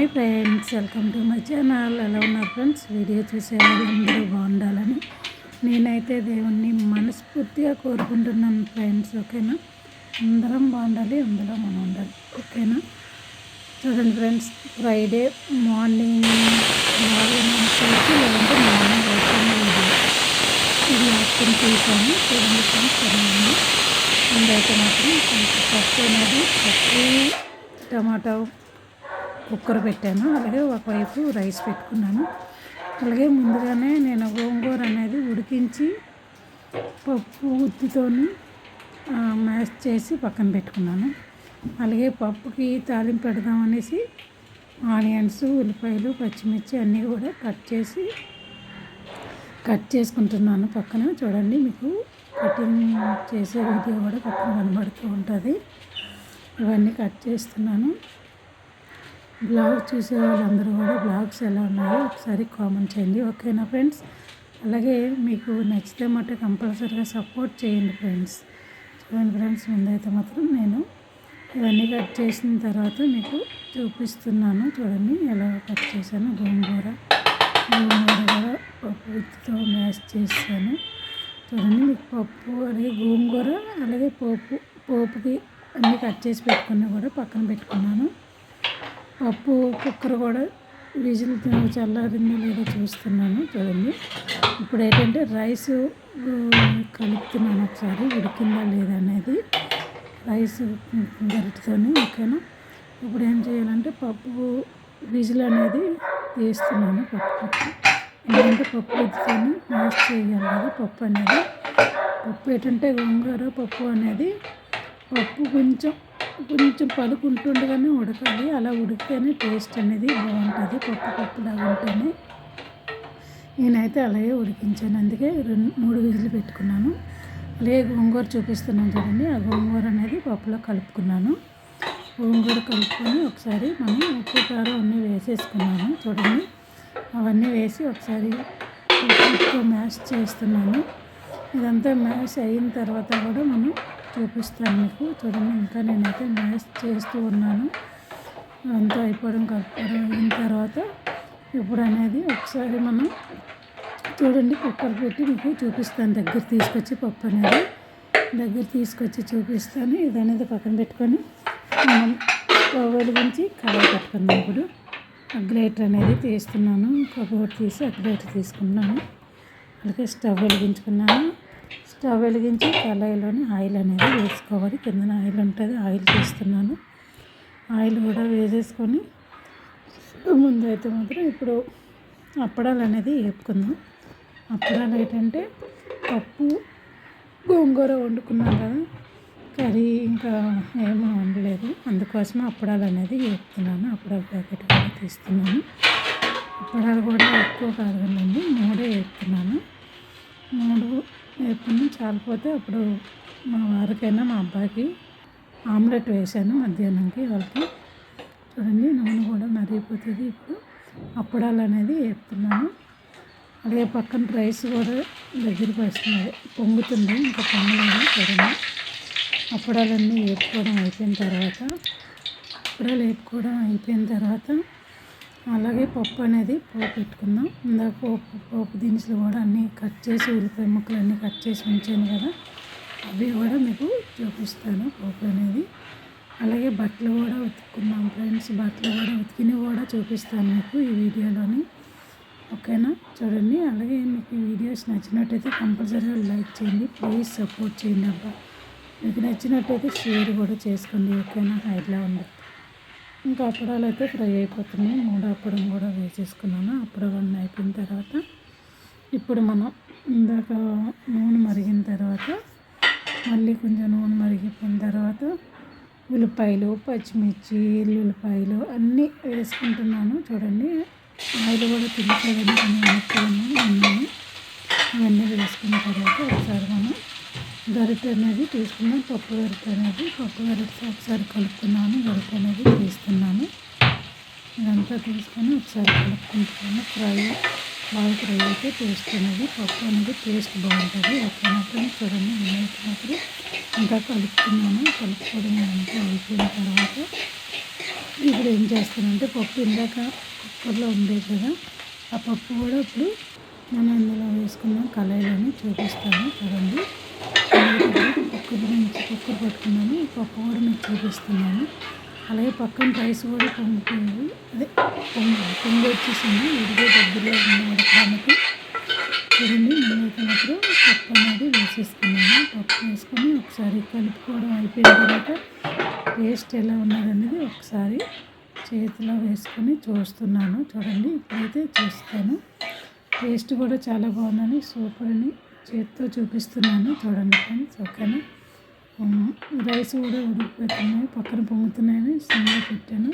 Hi friends welcome to my channel. ఎలా ఉన్నారు friends? Video చూసే అందరూ బాగుండాలని నేనైతే దేవుణ్ణి మనస్ఫూర్తిగా కోరుకుంటున్నాను ఫ్రెండ్స్ ఓకేనా? అందరం బాగుండాలి అందులో మనం ఉండాలి ఓకేనా? చూడండి ఫ్రెండ్స్ ఫ్రైడే మార్నింగ్ లేదంటే మార్నింగ్ అవుతుంది ఇది ఆప్షన్ తీసాను చూడండి ఫ్రెండ్స్ సరేనండి. మాత్రం కొంచెం పప్పు అనేది పప్పు టమాటా కుక్కర్ పెట్టాను. అలాగే ఒకవైపు రైస్ పెట్టుకున్నాను. అలాగే ముందుగానే నేను గోంగూర అనేది ఉడికించి పప్పు ఉత్తితోని మ్యాష్ చేసి పక్కన పెట్టుకున్నాను. అలాగే పప్పుకి తాలింపు పెడదాం అనేసి ఆనియన్స్ ఉల్లిపాయలు పచ్చిమిర్చి అన్నీ కూడా కట్ చేసి కట్ చేసుకుంటున్నాను పక్కన. చూడండి మీకు కటింగ్ చేసే వీడియో కూడా పక్కన కనబడుతూ ఉంటుంది. ఇవన్నీ కట్ చేస్తున్నాను. బ్లాగ్ చూసే వాళ్ళందరూ కూడా బ్లాగ్స్ ఎలా ఉన్నాయో ఒకసారి కామెంట్ చేయండి. ఓకేనా ఫ్రెండ్స్? అలాగే మీకు నచ్చితే మటు కంపల్సరీగా సపోర్ట్ చేయండి ఫ్రెండ్స్. చూడండి ఫ్రెండ్స్ ముందైతే మాత్రం నేను ఇవన్నీ కట్ చేసిన తర్వాత మీకు చూపిస్తున్నాను. చూడండి ఎలా కట్ చేశాను. గోంగూర గోంగూర కూడా పప్పు విత్తుతో మ్యాష్ చేశాను. చూడండి మీకు పప్పు అలాగే గోంగూర అలాగే పోపు పోపుకి అన్నీ కట్ చేసి పెట్టుకున్నా కూడా పక్కన పెట్టుకున్నాను. పప్పు కుక్కర్ కూడా విజిల్ చల్లారిందో లేదో చూస్తున్నాను చూడండి. ఇప్పుడు ఏంటంటే రైస్ కలుపుతున్నాను ఒకసారి ఉడికిందా లేదా అనేది. రైస్ గరిటితోనే ఓకేనా ఇప్పుడు ఏం చేయాలంటే పప్పు విజిల్ అనేది తీస్తున్నాను పప్పు ఎందుకంటే పప్పు ఎత్తుకొని మ్యాష్ చేయాలి కదా పప్పు అనేది. పప్పు ఏంటంటే గోంగూర పప్పు అనేది. పప్పు కొంచెం కొంచెం పలుకుంటుండగానే ఉడకాలి. అలా ఉడికితేనే టేస్ట్ అనేది బాగుంటుంది. పప్పు పప్పులాగా ఉంటేనే. నేనైతే అలాగే ఉడికించాను. అందుకే రెండు మూడు విజులు పెట్టుకున్నాను. అలాగే గోంగూర చూపిస్తున్నాను చూడండి. ఆ గోంగూర అనేది పప్పులో కలుపుకున్నాను. గోంగూర కలుపుకొని ఒకసారి మనం ఉప్పు కారం అన్నీ వేసేసుకున్నాను చూడండి. అవన్నీ వేసి ఒకసారి మ్యాష్ చేస్తున్నాను. ఇదంతా మ్యాష్ అయిన తర్వాత కూడా మనం చూపిస్తాను మీకు. చూడండి ఇంకా నేనైతే మ్యాష్ చేస్తూ ఉన్నాను. అంతా అయిపోవడం కలుపుకోవడం అయిన తర్వాత ఇప్పుడు అనేది ఒకసారి మనం చూడండి కుక్కర్ పెట్టి మీకు చూపిస్తాను. దగ్గర తీసుకొచ్చి పప్పు అనేది. దగ్గర తీసుకొచ్చి చూపిస్తాను. ఇది అనేది పక్కన పెట్టుకొని మనం వెలిగించి కలవ పెట్టుకుందాం ఇప్పుడు అగ్రేటర్ అనేది తీస్తున్నాను. కబోర్డ్ తీసి అగ్రేటర్ తీసుకున్నాను. అలాగే స్టవ్ వెలిగించుకున్నాను. స్టవ్ వెలిగించి కళాయిలోని ఆయిల్ అనేది వేసుకోవాలి. కిందన ఆయిల్ ఉంటుంది ఆయిల్ తీస్తున్నాను. ఆయిల్ కూడా వేసేసుకొని ముందు అయితే మాత్రం ఇప్పుడు అప్పడాలు అనేది వేపుకుందాం. అప్పడాలు ఏంటంటే పప్పు గోంగూర వండుకున్నాం కదా కర్రీ ఇంకా ఏమీ వండలేదు. అందుకోసం అప్పడాలు అనేది వేపుతున్నాను. అప్పడాలు ప్యాకెట్ కూడా తీస్తున్నాను. అప్పడాలు కూడా ఎక్కువ కాదు కదండి మూడే వేపుతున్నాను. మూడు ఎప్పుడు చాలిపోతే అప్పుడు మా వారికైనా మా అబ్బాయికి ఆమ్లెట్ వేసాను మధ్యాహ్నంకి వాళ్ళకి. చూడండి నూనె కూడా మరిగిపోతుంది ఇప్పుడు. అప్పడాలు అనేది వేపుతున్నాను. అలాగే పక్కన రైస్ కూడా దగ్గరికి వస్తున్నాయి. పొంగుతుంది ఇంకా పొంగలేదు చూడండి. అప్పడాలన్నీ వేపుకోవడం అయిపోయిన తర్వాత అప్పడాలు వేపుకోవడం అయిపోయిన తర్వాత అలాగే పప్పు అనేది పోపు పెట్టుకుందాం. ఇందాక పోపు పోపు దినుసులు కూడా అన్నీ కట్ చేసి ఉల్లిపాయ ముక్కలు అన్నీ కట్ చేసి ఉంచాను కదా అవి కూడా మీకు చూపిస్తాను పోపు అనేది. అలాగే బట్టలు కూడా ఉతుక్కున్నాం ఫ్రెండ్స్ బట్టలు కూడా ఉతికినవి కూడా చూపిస్తాను మీకు ఈ వీడియోలోని. ఓకేనా? చూడండి. అలాగే మీకు ఈ వీడియోస్ నచ్చినట్టయితే కంపల్సరీగా లైక్ చేయండి ప్లీజ్ సపోర్ట్ చేయండి అబ్బా. మీకు నచ్చినట్టయితే షేర్ కూడా చేసుకోండి ఓకేనా? హైడ్లా ఉండదు ఇంకా అప్పడాలు అయితే ఫ్రై అయిపోతున్నాయి. మూడు అప్పడం కూడా వేసేసుకున్నాను. అప్పడవన్నీ అయిపోయిన తర్వాత ఇప్పుడు మనం ఇందాక నూనె మరిగిన తర్వాత మళ్ళీ కొంచెం నూనె మరిగిపోయిన తర్వాత ఉల్లిపాయలు పచ్చిమిర్చి ఉల్లిపాయలు అన్నీ వేసుకుంటున్నాను. చూడండి ఆయిల్ కూడా తిరుగుతుందని కొన్ని ఇవన్నీ వేసుకున్న తర్వాత ఒకసారి మనం గరిట అనేది తీసుకున్నాను పప్పు గరిట అనేది పప్పు గరిటతో ఒకసారి కలుపుకున్నాను గరిట అనేది తీస్తున్నాను. ఇదంతా తీసుకొని ఒకసారి కలుపుకుంటున్నాను. ఫ్రై బాగా ఫ్రై అయితే టేస్ట్ అనేది పప్పు అనేది టేస్ట్ బాగుంటుంది. ఓకేనా చూడండి నేనైతే ఇంకా కలుపుతున్నాను. కలుపుకోవడం అంతా అయిపోయిన తర్వాత ఇప్పుడు ఏం చేస్తానంటే పప్పు ఇందాక కుక్కర్లో ఉండేది కదా ఆ పప్పు కూడా ఇప్పుడు నేను అందులో వేసుకున్న కళాయిలోని చూపిస్తాను. చూడండి. కుక్కర్ నుంచి కుక్కర్ పట్టుకున్నాను. ఈ పప్పు కూడా మీకు చూపిస్తున్నాను. అలాగే పక్కన రైస్ కూడా పొంగిపోయింది. అదే పొంగి పొంగి వచ్చేసింది. ఇదిగే దగ్గరలో ఉన్న ఉడకడానికి. చూడండి నేనైతే మాత్రం పప్పు అనేది వేసేసుకున్నాను. పప్పు వేసుకొని ఒకసారి కలుపుకోవడం అయిపోయిన తర్వాత టేస్ట్ ఎలా ఉన్నదనేది ఒకసారి చేతిలో వేసుకొని చూస్తున్నాను. చూడండి ఇప్పుడైతే చూస్తాను. టేస్ట్ కూడా చాలా బాగుందని సూపర్ అని. చేతితో చూపిస్తున్నాను. చూడండి ఫ్రెండ్స్ ఓకేనా? రైస్ కూడా ఉడికిపోతున్నాయి పక్కన పొంగుతున్నాయని సిమ్లో పెట్టాను.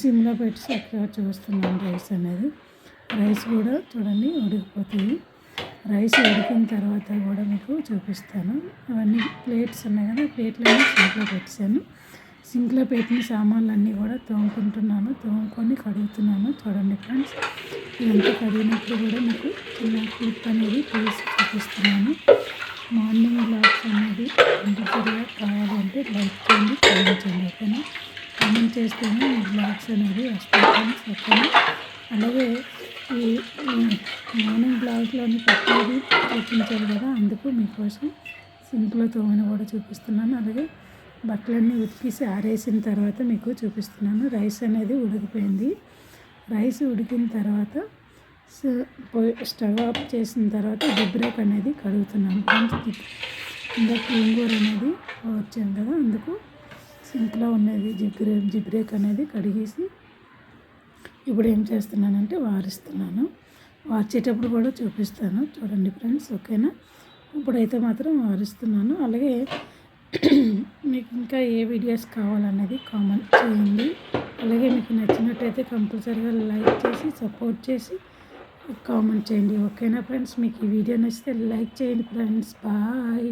సిమ్లో పెట్టి చక్కగా చూస్తున్నాను రైస్ అనేది. రైస్ కూడా చూడండి ఉడికిపోతుంది. రైస్ ఉడికిన తర్వాత కూడా మీకు చూపిస్తాను. అవన్నీ ప్లేట్స్ ఉన్నాయి కదా ప్లేట్లన్నీ సింక్లో పెట్టాను సింక్లో పెట్టిన సామాన్లు అన్నీ కూడా తోముకుంటున్నాను తోముకొని కడుగుతున్నాను. చూడండి ఫ్రెండ్స్ వంట కడిగినప్పుడు కూడా మీకు చిన్న క్లిప్ అనేది తీసి చూపిస్తున్నాను. మార్నింగ్ బ్లాగ్స్ అనేది కంపల్సరీగా కావాలంటే లైక్ చేయండి కామెంట్ చేయండి ఓకేనా? కామెంట్ చేస్తేనే మీ బ్లాగ్స్ అనేది వస్తాయి ఫ్రెండ్స్ ఓకేనా? అలాగే ఈ మార్నింగ్ బ్లాగ్లోని ప్రతిదీ చూపించాలి కదా అందుకు మీకోసం సింపుల్ తోమని కూడా చూపిస్తున్నాను. అలాగే బట్టలన్నీ ఉతికేసి ఆరేసిన తర్వాత మీకు చూపిస్తున్నాను. రైస్ అనేది ఉడికిపోయింది. రైస్ ఉడికిన తర్వాత స్టవ్ ఆఫ్ చేసిన తర్వాత జిబ్రేక్ అనేది కడుగుతున్నాను. ఇంకా ఇంగూర అనేది వచ్చాను కదా అందుకు సింక్లో ఉన్నది జిగ్రే జిబ్రేక్ అనేది కడిగేసి ఇప్పుడు ఏం చేస్తున్నానంటే వారిస్తున్నాను. వార్చేటప్పుడు కూడా చూపిస్తాను. చూడండి ఫ్రెండ్స్ ఓకేనా? ఇప్పుడైతే మాత్రం వారిస్తున్నాను. అలాగే మీకు ఇంకా ఏ వీడియోస్ కావాలనేది కామెంట్ చేయండి. అలాగే మీకు నచ్చినట్టయితే కంపల్సరీగా లైక్ చేసి సపోర్ట్ చేసి కామెంట్ చేయండి. ఓకేనా ఫ్రెండ్స్? మీకు ఈ వీడియో నచ్చితే లైక్ చేయండి ఫ్రెండ్స్. బాయ్.